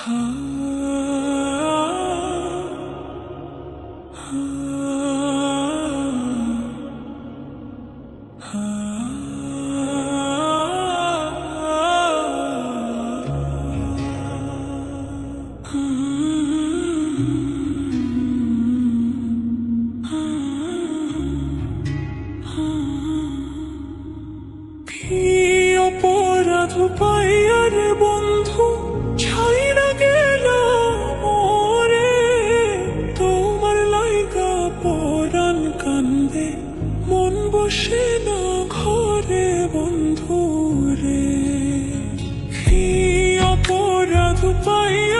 কি অপরাধ বন্ধু বসে না ঘরে বন্ধু রে কি অপরাধ পাইয়ার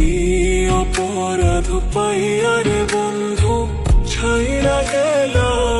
কি অপরাধ পাইয়ার বন্ধু ছাইরা গেলাম।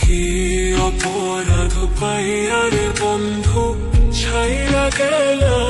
কি অপরাধ পাইয়ারে বন্ধু ছাইরা গেলাম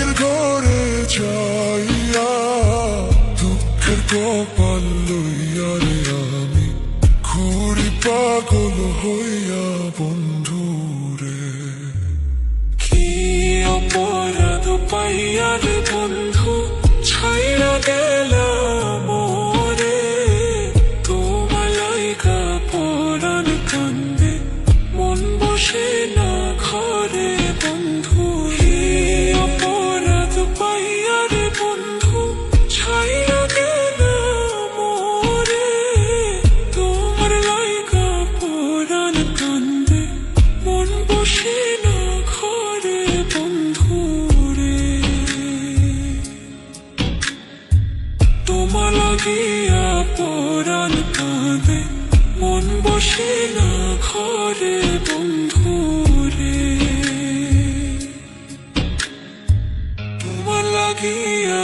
পাগল হইয়া বন্ধু রে কি অপরাধ পাইয়া রে বন্ধু ছাইরা গেলা মোরে তোমার লাইগা পরাণ কান্দে, মন বসে না পরাণ মন বসে না ঘরে বন্ধু রে তোমার লাগিয়া